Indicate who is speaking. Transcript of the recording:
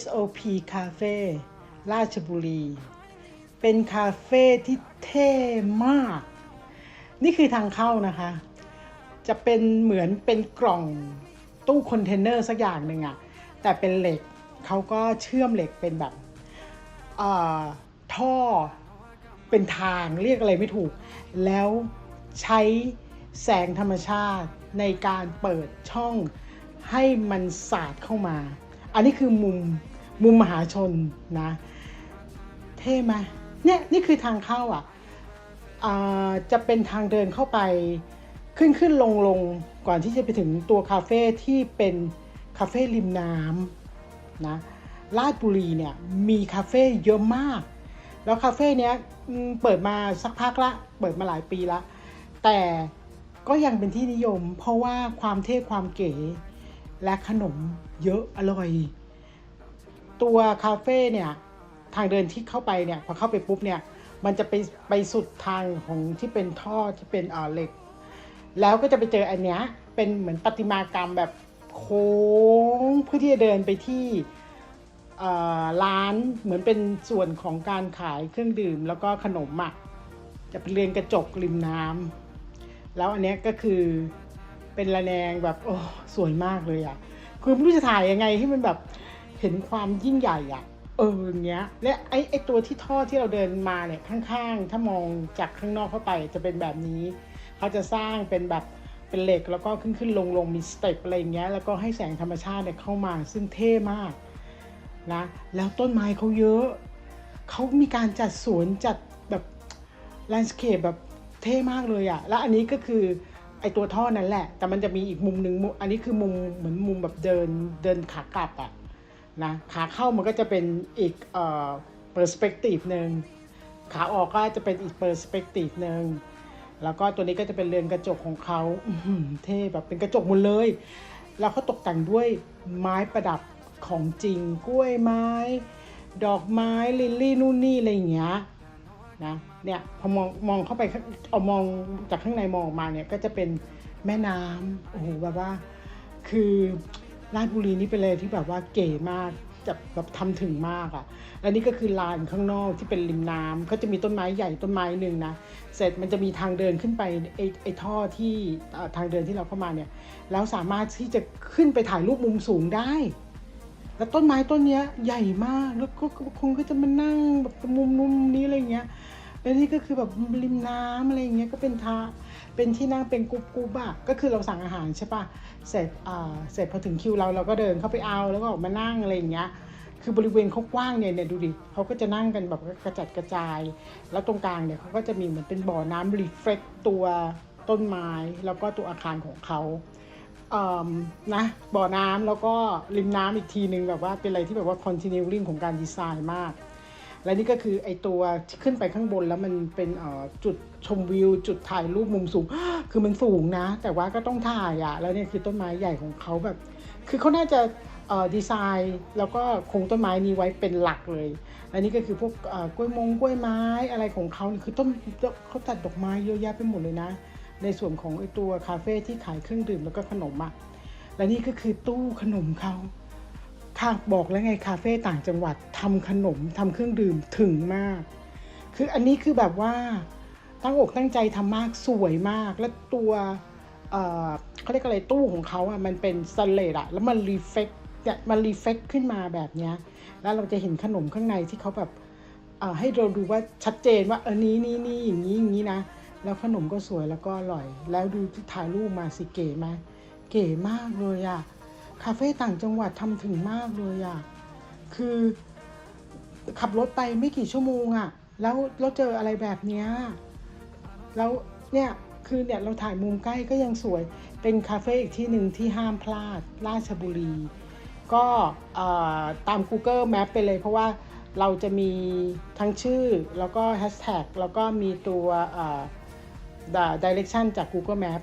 Speaker 1: SOP Cafe ราชบุรี เป็นคาเฟ่ที่เท่มาก นี่คือทางเข้านะคะ จะเป็นเหมือนเป็นกล่องตู้คอนเทนเนอร์สักอย่างหนึ่งอะแต่เป็นเหล็กเขาก็เชื่อมเหล็กเป็นแบบท่อเป็นทางเรียกอะไรไม่ถูก แล้วใช้แสงธรรมชาติในการเปิดช่องให้มันสาดเข้ามา อันนี้คือมุมมุมมหาชนนะ เท่ไหมเนี่ยนี่คือทางเข้าอะอ่าจะเป็นทางเดินเข้าไปขึ้นขึ้นลงลงก่อนที่จะไปถึงตัวคาเฟ่ที่เป็นคาเฟ่ริมน้ำนะลาดบุรีเนี่ยมีคาเฟ่เยอะมาก แล้วคาเฟ่เนี้ยเปิดมาสักพักละ เปิดมาหลายปีละ แต่ก็ยังเป็นที่นิยม เพราะว่าความเท่ความเก๋ และขนมเยอะอร่อย ตัวคาเฟ่เนี่ย ทางเดินที่เข้าไปเนี่ย พอเข้าไปปุ๊บเนี่ย มันจะไปไปสุดทางของที่เป็นท่อที่เป็นอ่อเหล็ก แล้วก็จะไปเจออันเนี้ยเป็นเหมือนประติมากรรมแบบโค้งเพื่อที่จะเดินไปที่อ่อร้านเหมือนเป็นส่วนของการขายเครื่องดื่ม แล้วก็ขนมอะจะเป็นเรือนกระจกริมน้ำแล้วอันเนี้ยก็คือ เป็นระแนงแบบโอ้สวยมากเลยอะคือไม่รู้จะถ่ายยังไงให้มันแบบเห็นความยิ่งใหญ่อะเอออย่างเงี้ยและไอไอตัวที่ท่อที่เราเดินมาเนี่ยข้างๆ ถ้ามองจากข้างนอกเข้าไปจะเป็นแบบนี้ เขาจะสร้างเป็นแบบเป็นเหล็กแล้วก็ขึ้นขึ้นลงลงมีสเต็ปอะไรอย่างเงี้ยแล้วก็ให้แสงธรรมชาติเนี่ยเข้ามาซึ่งเท่มากนะแล้วต้นไม้เขาเยอะ เขามีการจัดสวนจัดแบบแลนด์สเคปแบบเท่มากเลยอะแล้วอันนี้ก็คือ อตัวท่อนั้นแหละ แต่มันจะมีอีกมุมหนึ่งอันนี้คือมุมเหมือนมุมแบบเดินเดินขากลับอะนะขาเข้ามันก็จะเป็นอีกเอ่อเปอร์สเปกทีฟหนึ่งขาออกก็จะเป็นอีกเปอร์สเปกทีฟหนึ่งแล้วก็ตัวนี้ก็จะเป็นเรือนกระจกของเขาเท่แบบเป็นกระจกหมดเลย แล้วเขาตกแต่งด้วยไม้ประดับของจริงกล้วยไม้ ดอกไม้ลิลลี่นู่นนี่อะไรอย่างเงี้ย นะเนี่ยพอมองมองเข้าไปเอามองจากข้างในมองออกมาเนี่ยก็จะเป็นแม่น้ำโอ้โหแบบว่า คือราชบุรีนี่เป็นเลยที่แบบว่าเก๋มากจะแบบทำถึงมากอะ่ะและนี่ก็คือลานข้างนอกที่เป็นริมน้ำก็จะมีต้นไม้ใหญ่ต้นไม้หนึ่งนะ เสร็จมันจะมีทางเดินขึ้นไปไอ้ไอท่อที่ทางเดินที่เราเข้ามาเนี่ย แล้วสามารถที่จะขึ้นไปถ่ายรูปมุมสูงได้ แล้วต้นไม้ต้นเนี้ยใหญ่มาก แล้วก็คงก็จะมานั่งแบบมุมนู้มุมนี้อะไรเงี้ย แล้วนี่ก็คือแบบริมน้ำอะไรเงี้ยก็เป็นทาเป็นที่นั่งเป็นกรุ๊ปกรุ๊ปอะก็คือเราสั่งอาหารใช่ปะเสร็จอ่าเสร็จพอถึงคิวเราเราก็เดินเข้าไปเอาแล้วก็ออกมานั่งอะไรเงี้ย คือบริเวณเขากว้างเนี่ยเนี่ยดูดิเขาก็จะนั่งกันแบบกระจัดกระจาย แล้วตรงกลางเนี่ยเขาก็จะมีเหมือนเป็นบ่อน้ำรีเฟล็กตัวต้นไม้ แล้วก็ตัวอาคารของเขา นะบ่อน้ำแล้วก็ริมน้ำอีกทีนึงแบบว่าเป็นอะไรที่แบบว่า continuing ของการดีไซน์มาก และนี่ก็คือไอตัวที่ขึ้นไปข้างบนแล้วมันเป็นจุดชมวิว จุดถ่ายรูปมุมสูง คือมันสูงนะ แต่ว่าก็ต้องถ่ายอะแล้วเนี่ยคือต้นไม้ใหญ่ของเขาแบบ คือเขาน่าจะดีไซน์แล้วก็คงต้นไม้นี้ไว้เป็นหลักเลยและนี่ก็คือพวกกล้วยมงกล้วยไม้อะไรของเขาคือต้นเขาตัดดอกไม้เยอะแยะไปหมดเลยนะ ในส่วนของไอตัวคาเฟ่ที่ขายเครื่องดื่มแล้วก็ขนมอะและนี่ก็คือตู้ขนมเขาค่ะบอกแล้วไงคาเฟ่ต่างจังหวัดทำขนมทำเครื่องดื่มถึงมาก คืออันนี้คือแบบว่าตั้งอกตั้งใจทำมากสวยมาก และตัวเเขาเรียกอะไรตู้ของเขาอะมันเป็นสเลดอะแล้วมันรีเฟกเนี่ยมันรีเฟกขึ้นมาแบบเนี้ยแล้วเราจะเห็นขนมข้างในที่เขาแบบให้เราดูว่าชัดเจนว่าเออนี้นี่นี่อย่างนี้ แล้วขนมก็สวยแล้วก็อร่อย แล้วดูที่ถ่ายรูปมาสิเก๋ไหมเก๋มากเลยอะคาเฟ่ต่างจังหวัดทำถึงมากเลยอะ่ะคือขับรถไปไม่กี่ชั่วโมงอะ่ะแล้วเราเจออะไรแบบเนี้ยแล้วเนี่ยคือเนี่ยเราถ่ายมุมใกล้ก็ยังสวย เป็นคาเฟ่อีกที่หนึ่งที่ห้ามพลาด ราชบุรี ก็ตาม Google Map ไปเลยเพราะว่าเราจะมีทั้งชื่อแล้วก็แฮชแท็กแล้วก็มีตัว direction จาก Google Map